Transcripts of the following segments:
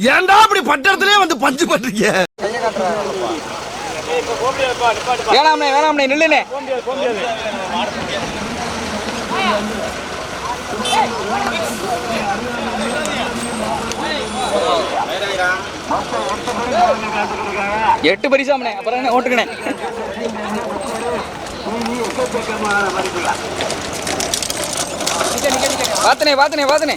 ஏன்டா அப்படி பட்டத்திலே வந்து பஞ்சு பண்றீங்க? வேணாம்ண்ணே வேணாம்ண்ணே நில்லுண்ணே. எட்டு பரிசாமண்ணே அப்புறம் என்ன ஓட்டுக்கணே வாத்தனே வாத்தனே வாத்தனே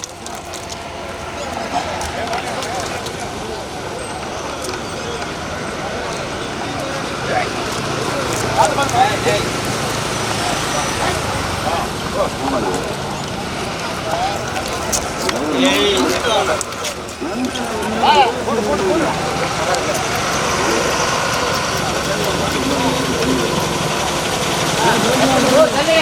அண்ணே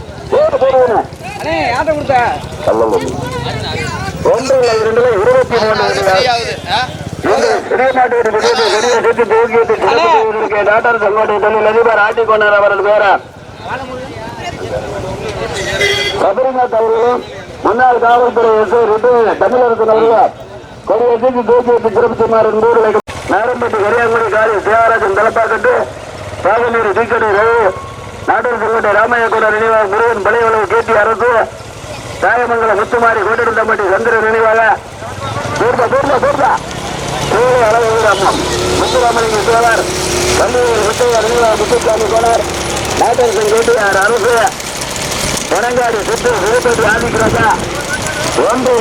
அண்ணே அண்ணே ஆளை பார்த்து ரொம்ப வச்சனே அண்ணே யார்கிட்ட கொடுத்த முன்னாள் காவல்துறை எஸ் தமிழரசு தலைவர் கொடியேற்றி தூக்கியத்து சிறப்புமார் என்பூர் நாரம்பட்டி கரியாங்குடி காரி சிவராஜன் தலப்பாக்கட்டு பாகனூர் தீக்கடி ரவி நாட்டூர் செங்கோட்டை ராமையா கூட நினைவாக முருகன் பழையவளவு கேட்டி அரசு. தாயமங்கலம் முத்துமாரி கோட்டிருந்தம்பட்டி சந்திரன் நினைவாக. பூர்வா பூர்வா பூர்வா சூரிய அளவு வீரம்மம் முத்துராமலிங்க சோழர். கல்லூரி முத்தையா நினைவாக முத்துசாமி கோனார் நாட்டர் செங்கோட்டையார் அரசு. வடங்காடு சுற்று திருப்பதி ஆதிக்கிறதா ஒன்று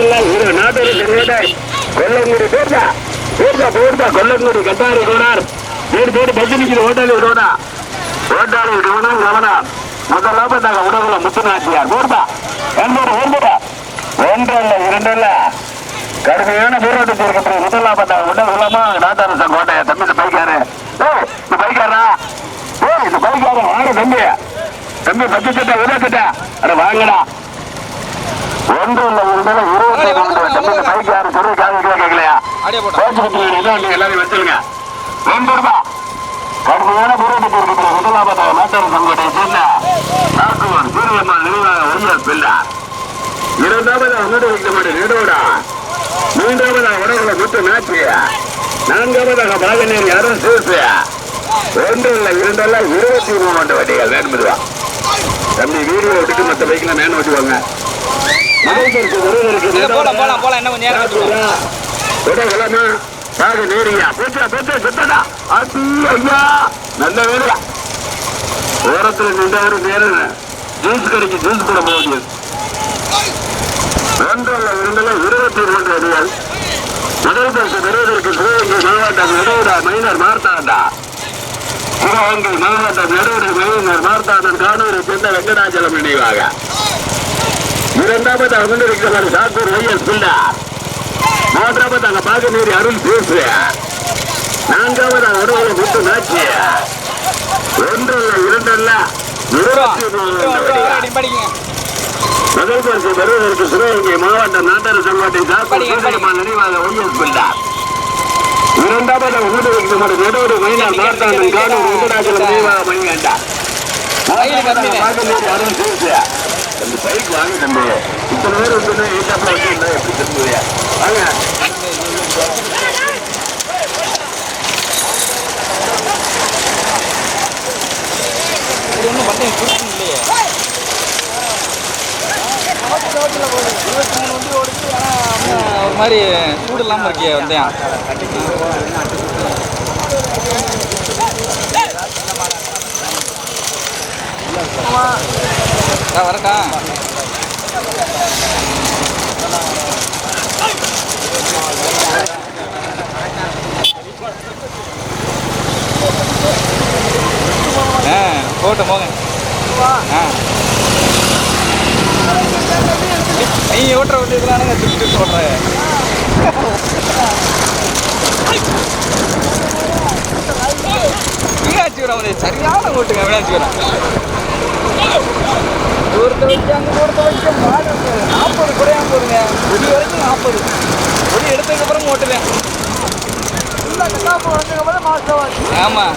இல்லை இரு நாட்டூர் செங்கோட்டை கொல்லங்குடி பேர்தா பேர்தா பேர்தா கொல்லங்குடி கட்டாரி கோனார் பேர் பேர் பஸ் நிற்கிற ஹோட்டலு ரோடா. ஹோட்டலு கவனம் கவனம் முதலாம நாங்கள் உடகுல முத்துநாச்சியார் போர்தா என்பது ஒன்பது ஒன்றல்ல இரண்டல்ல கடுமையான போராட்டம் இருக்கின்ற முதலாம உடகுலமா நாட்டாரசன் கோட்டையா தம்பி இந்த பைக்காரு இந்த பைக்காரா ஏய் இந்த பைக்காரா வாங்க தம்பி. தம்பி பத்து சட்டை உதவ சட்டை அட வாங்கடா. ஒன்று இல்ல இருந்தாலும் இருபத்தி மூன்று தம்பி இந்த பைக்காரு காது கேட்கலையா? வந்து எல்லாரும் வச்சிருங்க. ஒன்று ரூபா. கடுமையான போராட்டத்தில் இருக்கிற முதலாவதாக நாட்டார் சங்கத்தை சேர்ந்த தாக்குவார் சூரியம்மாள் நிர்வாக ஒருவர் பிள்ளார் இரண்டாவதாக முன்னோடு வைக்கப்பட்ட நெடோடா. மூன்றாவதாக உடகுல முத்து நாச்சியா நான்காவதாக பாகநேரி அருண் சூசியா ஒன்று இல்ல இரண்டல்ல இருபத்தி மூணு வண்டிகள் வேணுமுதுவா தம்பி வீடியோ விட்டுட்டு மற்ற பைக்ல மேன் ஓட்டுவாங்க இல்ல, போலாம் போலாம் போலாம் என்ன கொஞ்சம் நேரம் கட்டுவோம் பாக நேரியா? போச்சா போச்சா சுத்தடா. அத்தி ஐயா. நல்ல வேலையா? ஓரத்துல நின்றவரு நேரம் ஜூஸ் கடைக்கு ஜூஸ் கூட போக முடியாது. ஒன்றல்ல இரண்டுல இருபத்தி மூன்று அடிகள். முதல் பரிசு பெறுவதற்கு சிவகங்கை மாவட்டம் நடுவுடா மைனர் மார்த்தாண்டா. சிவகங்கை மாவட்டம் நடுவுடா மைனர் மார்த்தாண்டன் காணூரை சேர்ந்த வெங்கடாச்சலம் நினைவாக. இரண்டாவது அமர்ந்திருக்கிறார் சாத்தூர் ஐயர் பிள்ளார் மூன்றாவது அங்க பாகநேரி அருள் பேசு நான்காவது உடவுல முத்து நாச்சி. ஒன்றல்ல இரண்டல்ல. முதல் பரிசு பெறுவதற்கு சிவகங்கை மாவட்டம் நாட்டார் சங்கத்தை. சூரியம்மாள் நினைவாக பிள்ளார் இரண்டாவது ஊடு வைக்கப்பட்ட நடுவோடு மைனார் மார்த்தாண்டன் கானூர் வெங்கடாச்சலம் நினைவாக மணிகண்டா கையில கம்மினே. பாகநேரி அருள் பேசு அந்த பைக் வாங்க தம்பி. இத்தனை பேர் வந்து ஏற்றாப்புல வச்சு எப்படி திரும்புவியா ஒன்றும் பண்ணி கொடுக்கும் இல்லையே ரோட்டில் போகுது ஒரு மாதிரி சூடு இல்லாமல் இருக்கே வந்தேன் வரட்டா போட்டோம் போங்க. ஆ. நீ ஓட்டுற வண்டி இதெல்லாம் திருப்பி திருப்பி ஓட்டுற சரியான ஓட்டுங்க தூரத்தை வச்சு அங்கே தூரத்தை வச்சு மாடு நாற்பது குறையாம போடுங்க. ஒடி வரைக்கும் நாற்பது. ஒடி எடுத்ததுக்கப்புறம் ஓட்டுவேன். ஆமாம்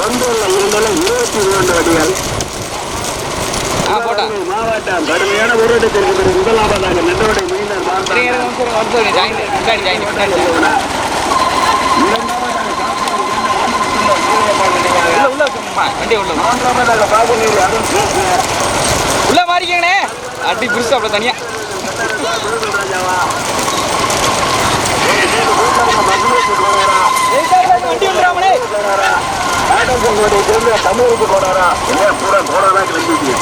ஒன்றில் இருந்தாலும் இருபத்தி இரண்டு வடிகள் ஆ போட்டேன் மாவட்டம் கடுமையான போராட்டத்திற்கு பிறகு முதலாவதாக நெட்டவடை மீனர் சரிங்க மாவட்டம் வந்து வந்து ஜாயின் முன்னாடி ஜாயின் முன்னாடி உள்ள உள்ள சும்மா வண்டி உள்ள மூன்றாவதாக பாகநீர் அருண் பேசு உள்ள மாறிக்கங்கண்ணே அடி புதுசு அப்படி தனியா வண்டி வந்துடாமலே ஆட்டோசங்கோடைய சேர்ந்து தமிழுக்கு போனாரா ஏன் பூரா போனாரா கிளம்பிட்டு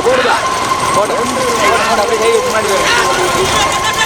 போடுதா போட்டு அப்படியே கை முன்னாடி வரும்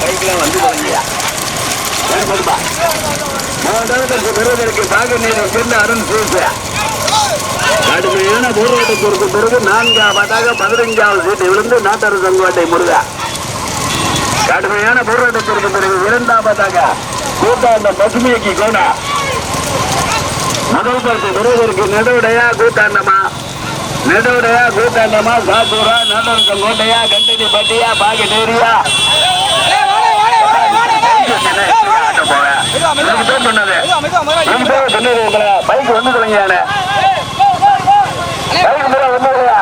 பைக்லாம் வந்து போறீங்க மாவட்டத்திற்கு பெறுவதற்கு பாகநீரை சேர்ந்த அருண் பேசு கடுமையான போராட்டத்திற்கு பிறகு நான்காவதாக பதினைஞ்சாவது சீட்டு விழுந்து நாட்டார் சங்கோட்டை முருகா கடுமையான போராட்டத்திற்கு பிறகு இரண்டாவதாக கூட்டாண்ட பசுமைக்கு கோடா முதல் பரிசு பெறுவதற்கு நெடுவுடையா கூட்டாண்டமா நெடுவுடையா கூட்டாண்டமா சாத்தூரா நாட்டார் சங்கோட்டையா கண்டனி பட்டியா பாகி நேரியா சொன்னது சொன்னது பைக் வந்து சொல்லுங்க போடுதா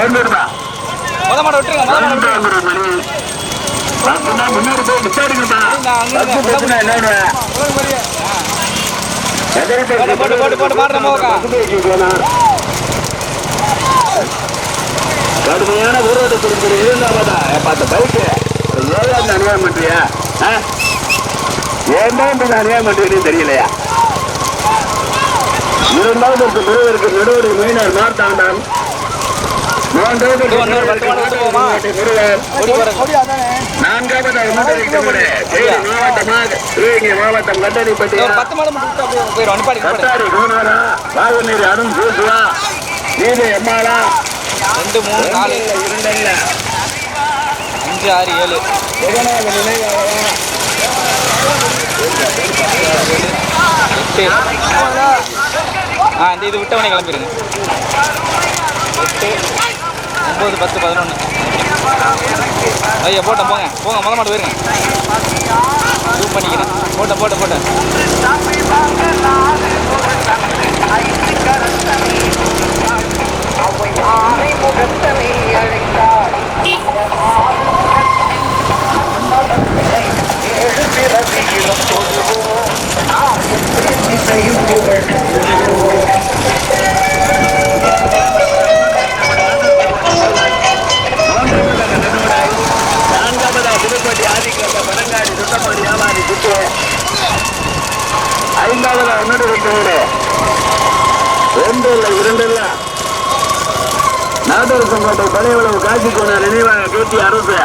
வந்துடுமா முத மாட விட்டுருங்க முத மாட விட்டுருங்க மணி. அப்படின்னா முன்னாடி போய் பிரச்சனை என்னன்னு போட்டு, போட்டு, போட்டு, இருந்தாவதா அந்த அநியாயம் பண்றியா? ஏன்டா இப்படி அநியாயம் பண்றீங்கன்னு தெரியலையா? இரண்டாவது பெறுவதற்கு நடுவரை மீனர் மார்த்தாண்டன் மாவட்டம் கட்டடிப்பட்டி ஒரு அருண் பேசுவா நீதி எம்மாளா ரெண்டு மூணு அஞ்சு ஆறு ஏழு. எட்டு. ஆ இந்த இது விட்டவனே கிளம்பிடுங்க எட்டு ஒம்பது பத்து பதினொன்று ஐயா போட்டேன் போங்க. போங்க மொதல் மாட்டு போயிருங்க. ஜூம் பண்ணிக்கிறேன். போட்டேன் போட்டேன் போட்டேன் நான்காவதா புதுக்கோட்டை ஆதிக்கிழமை பனங்காடி சுத்தமணி வியாபாரி சுற்று ஐந்தாவதா இன்னொரு வீடு ரெண்டு இல்லை இரண்டு இல்லை நாட்டூர் சங்கோட்டை பழையவளவு காட்சி கோண நினைவாக கேட்டி அரசு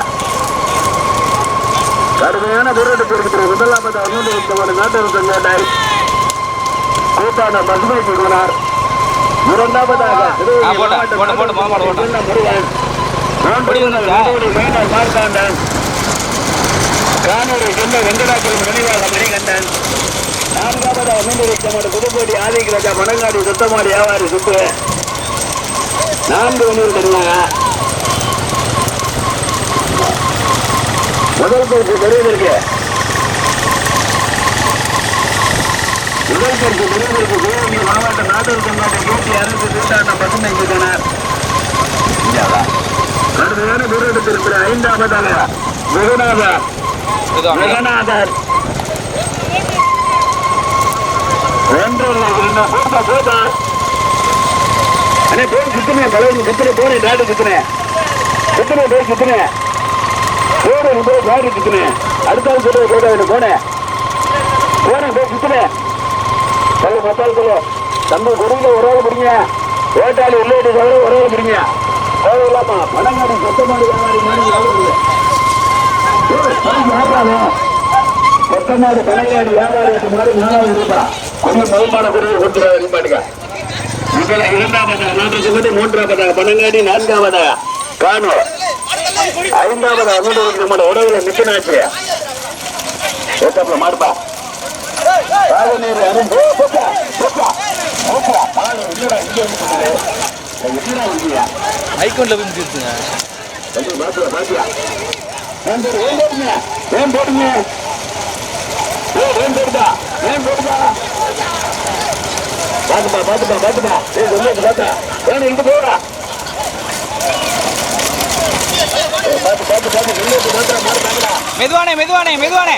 கடுமையான போராட்டத்தில் இருக்கிற முதலாவது அறுநூறு கூட்டான பசுமைக்கு கோனார் இரண்டாவதாக மார்த்தாண்டன். கானூரை சொன்ன வெங்கடாச்சலம் நினைவாக மணிகண்டன். நான்காவது அமர்ந்திருக்கமான புதுக்கோட்டை ஆதிக்கிராஜா மணங்காடி சுத்தமாடி வியாபாரி சுத்து நான்கு ஒன்று தெரியுங்க முதல் பரிசு பெரியதற்கு முதல் பரிசு பெரியதற்கு மாவட்ட நாட்டூர் சங்காட்டை நூற்றி அறுபது நூற்றாண்டு பசுமை மிக்கனர் கடுமையான போராட்டத்தில் இருக்கிற ஐந்தாவதாக வெகுநாதர் இது அமைதி. வெகுநாதர் ஒன்று இல்லை, போட்டா போட்டா அண்ணே போய் சுத்துனே பழைய சுத்துனே போனே டாட்டு சுத்துனே சுத்துனே போய் சுத்துனே போனே போய் டாட்டு சுத்துனே சொல்ல போட்டா போனேன் போனேன் போய் சுத்துனே சொல்லு பத்தாளுக்குள்ள தம்பி குடியில ஒரு ஆள் பிடிங்க ஓட்டாளி உள்ளே தவிர ஒரு ஆள் பிடிங்க தேவையில்லாமா பணங்காடி சொத்தமாடி வியாபாரி மாதிரி வியாபாரி ஏய், பணங்காடி வியாபாரி மாதிரி நாலாவது இருப்பான் கொஞ்சம் பகுமான குறையை கொடுத்துருவாங்க நிப்பாட்டுங்க இதுல இரண்டாவதாக நான்கு சுகதி மூன்றாவதாக பணங்காடி நான்காவதாக காணும் ஐந்தாவதாக உடவுல மிக்கனாச்சு மாடுப்பா பாகநீர் அருண் ஐக்கோன்ல போய் முடிச்சுங்க ஏன் போடுங்க? ஏன் போடுங்க? ஏன் போடுதா? ஏன் போடுதா? பாத்துப்பா, பாத்துப்பா, பாத்துப்பா. ஏ சொல்லு பாத்தா. ஏன் இங்க போடா? மெதுவானே மெதுவானே மெதுவானே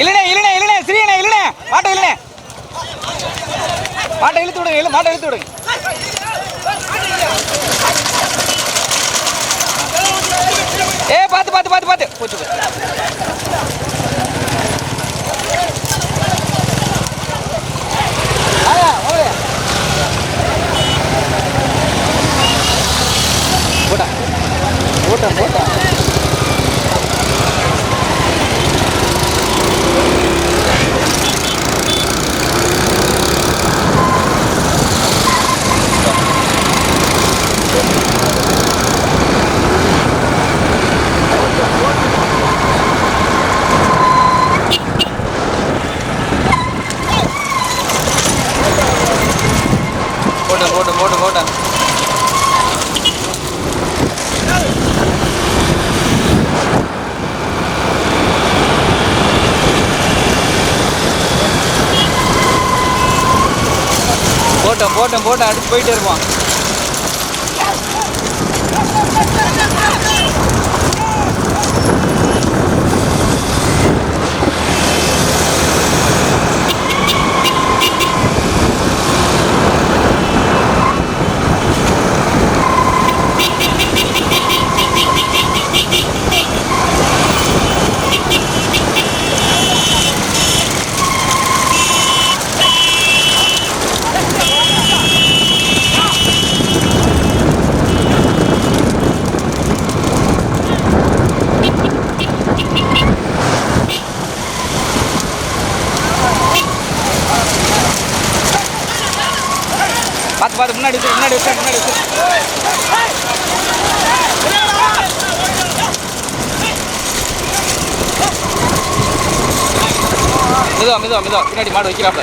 இல்லனே இல்லனே இல்லனே சிறியனே இல்லனே மாட்டை இல்லனே மாட்டை இழுத்து விடுங்க இல்ல மாட்டை இழுத்து விடுங்க ஏ பாத்து பாத்து பாத்து பாத்து போச்சு போச்சு. ஆயா, ஓடு. போட்டா போட்டா போட்டா போட்டேன் போட்டேன் போட்டேன் போட்டேன் போட்டோம் போட்டோம் அடுத்து போயிட்டே இருப்பான். மெதுவா மெதுவா மெதுவா பின்னாடி மாடு வைக்கிறாப்ல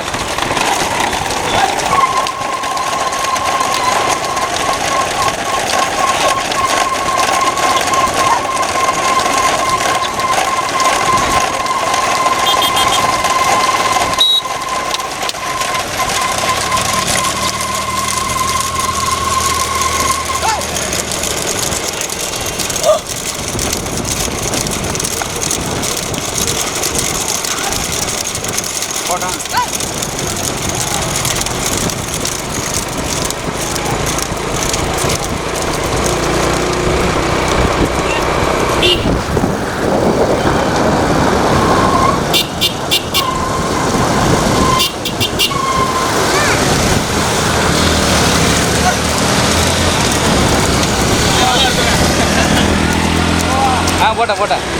போட்டான் ஆ போட்டேன் போட்டேன்.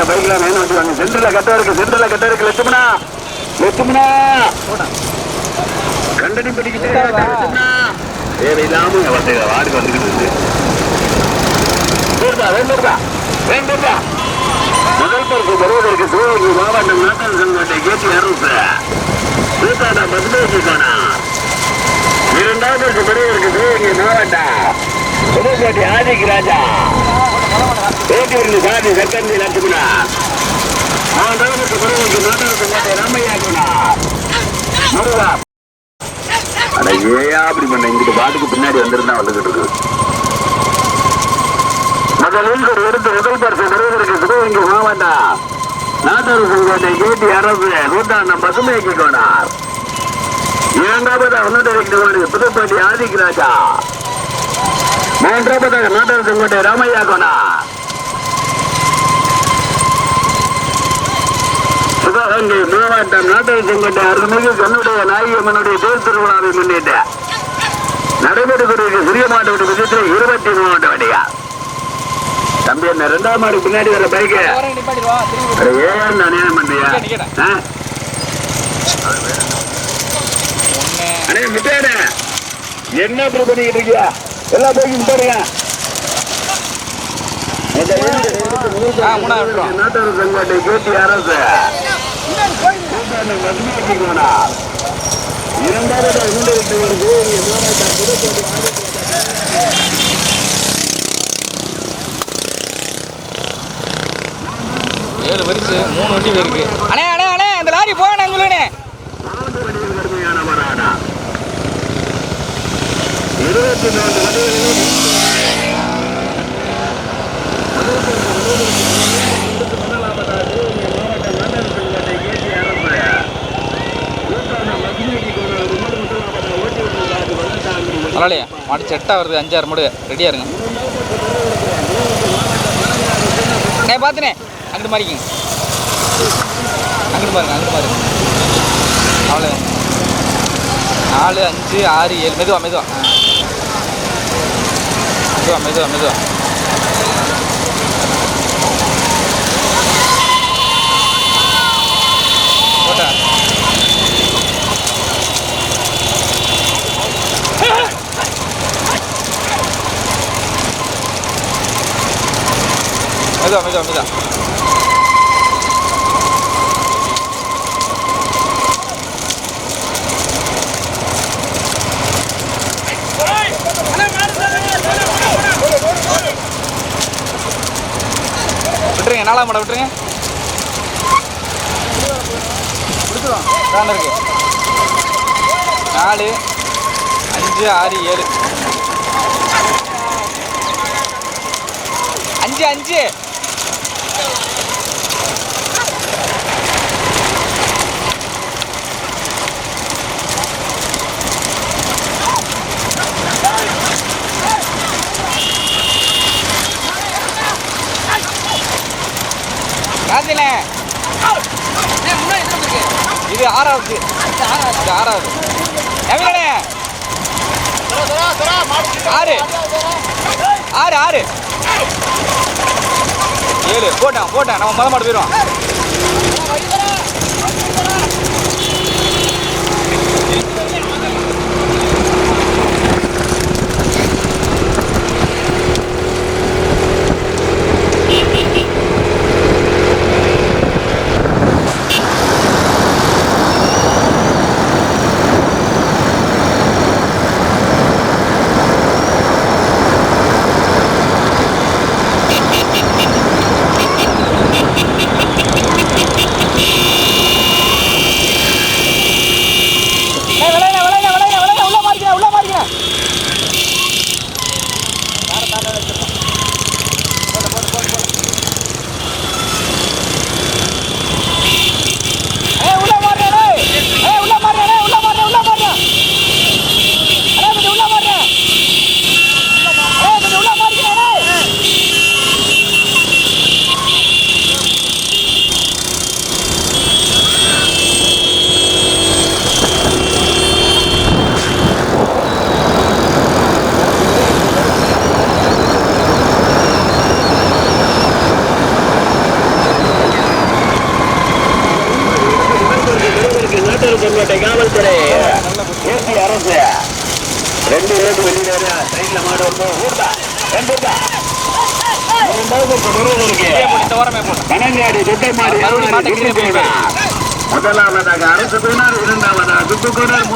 மத்த பைக்ல வேணும் வச்சுக்காங்க சென்டர்ல கட்ட இருக்கு சென்டர்ல கட்ட இருக்கு லட்சுமணா. லட்சுமணா. கண்டனி படிக்கிட்டு தேவையில்லாம வந்து வார்டு வந்துகிட்டு இருக்கு. வேண்டா வேண்டா வேண்டா முதல் பரிசு பெறுவதற்கு சிவகங்கை மாவட்டம் நாட்டாள் சங்கத்தை கேட்டு அரசு கூட்டாண்டா பத்மேசிக்கானா இரண்டாவது பரிசு பெறுவதற்கு சிவகங்கை மாவட்டம். புதுக்கோட்டை ஆதிக்கு ராஜா. வேட்டூரில் சாதி சக்கந்தி லட்சுமணா மூன்றாவது பெறுவதற்கு நாட்டாள் சங்கத்தை முருகா அட ஏயா அப்படி பண்ண? இங்கிட்டு பாட்டுக்கு பின்னாடி வந்திருந்தா வந்துகிட்டு இருக்கு. முதலில் ஒரு எடுத்து முதல் பரிசு பெறுவதற்கு சிவகங்கை மாவட்டம் நாட்டார் சங்கத்தை கேட்டி அரசு நூற்றாண்டம் பசுமைக்கு கோனார் இரண்டாவது உன்னதரிக்கு புதுப்பட்டி ஆதிக் மூன்றாவதாக நாட்டார் சங்கத்தை ராமையா கோனார் சிவகங்கை மாவட்டம் நாட்டார் சங்கத்தை அருள்மிகு கண்ணுடைய நாயகம்மனுடைய தேர் திருவிழாவை முன்னிட்டு நடைபெறுகிற சிறிய மாட்டு விதத்தில் இருபத்தி மூன்று வண்டியா தம்பி என்ன ரெண்டாம் மாடு பின்னாடி வர திரும்பி ஏன் நானே பண்றியா ஆ? ஒன்று அண்ணே முட்டையண்ணே என்ன இப்படி பண்ணிக்கிட்டு இருக்கியா? எல்லா பைக்கும் போடுங்க. நாட்டார் சங்கோட்டை கேட்டி அரசு. கூட்டாண்டம் மதுமைக்கு போனார். இரண்டாவது முன்னெடுத்து வருது ஏழு வரிசை மூணு வண்டி இருக்கு அண்ணே அண்ணே அண்ணே இந்த லாரி போகணும் சொல்லுண்ணே இருபத்தி நான்கு பரவாயில்லையா மாடு செட்டாக வருது அஞ்சாறு மாடு. ரெடியாக இருங்க. அண்ணே பார்த்துனே அங்கிட்டு மாறிக்கிங்க. அங்கிட்டு பாருங்க அங்கிட்டு பாருங்க. அவ்வளோ நாலு அஞ்சு ஆறு ஏழு. மெதுவா மெதுவா. மெதுவா மெதுவா மெதுவா. மெதுவா மெதுவா மெதுவா விட்டுருங்க நாலாம் மேடம் விட்டுருங்க. தானே இருக்கு. நாலு அஞ்சு ஆறு ஏழு. அஞ்சு அஞ்சு. காந்தில. இது ஆறாவது. இது ஆறாவது. தமிழே ஆறு. ஆறு ஆறு. ஏழு. போட்டா போட்டா நம்ம மொதல் மாட்டு போயிடுவோம்.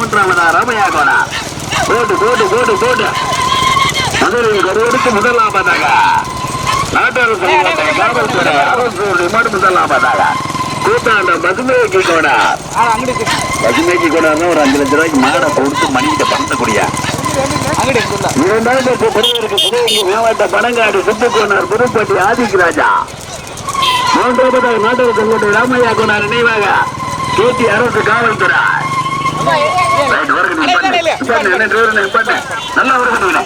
மூன்றாவதா ராமையா கோனார் கோடு கோடு கோடு கோடு மதுரை கருவெடுத்து முதலாவதாக நாட்டரசு கோட்டை காவல்துறை அரசு ரிமாண்ட் முதலாவதாக கூத்தாண்ட மதுமைக்கு கோனார் ஆ கோடா பசுமைக்கு கொண்டாந்து ஒரு அஞ்சு லட்சம் ரூபாய்க்கு மாடை கொடுத்து மணிக்கிட்ட பணத்தக்கூடிய அங்கிட்டு இருக்குல்ல இரண்டாவது பெரியவருக்கு புதுவங்கி மாவட்ட பனங்காடு சுப்புக்கோனார் புதுப்பட்டி ஆதிக் ராஜா. மூன்றாவதாக நாட்டவர் ராமையா கோனார் நினைவாக கேட்டி அரசு காவல்துறை. நல்லா நல்லா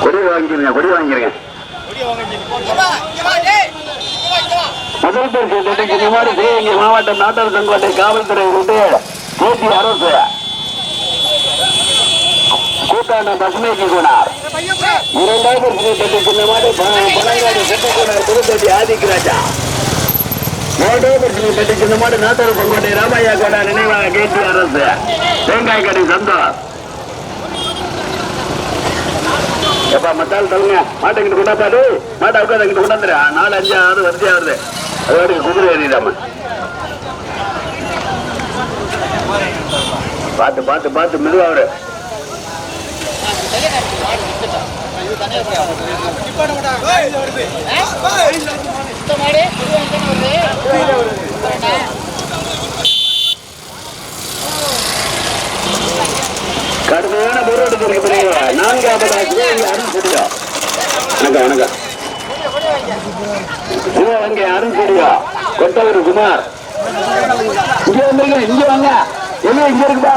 கொடி வாங்கிருங்க கொடி வாங்கிருங்க முதல் பரிசு மாவட்டம் நாட்டார் செங்கோட்டை காவல்துறை விட்டு கேட்டி அரசு. கூட்டாண்ட பசுமைக்கு கூடார் இரண்டாவது பரிசு தொட்டிக்கு பனங்காடு செட்டுக்கூடார் புதுப்பட்டி ஆதிக் மூன்றாவது பரிசு தொட்டிக்கு நிமாடி நாட்டார் ராமையா கோடா நினைவாக கேட்டி அரசு தேங்காய் கடை சந்தோஷ் எப்பா மத்தாள் தள்ளுங்க மாட்டை கிட்ட மாட்டை உட்காந்து கொண்டாந்துரு நாலு அஞ்சு ஆறு வரிசையா வருது அதோட குதிரை ஏறிடாம பார்த்து பார்த்து பார்த்து மெதுவா அவரு கடுமையான போராட்டத்திற்கு பிறகு நான்காவது சிவகங்கை அருண் ஸ்டுடியோ வணக்கம் வணக்கம். சிவகங்கை அருண் ஸ்டுடியோ கொட்டவர் குமார். இங்க வந்துருங்க இங்க வாங்க. என்ன இங்க இருக்குதா?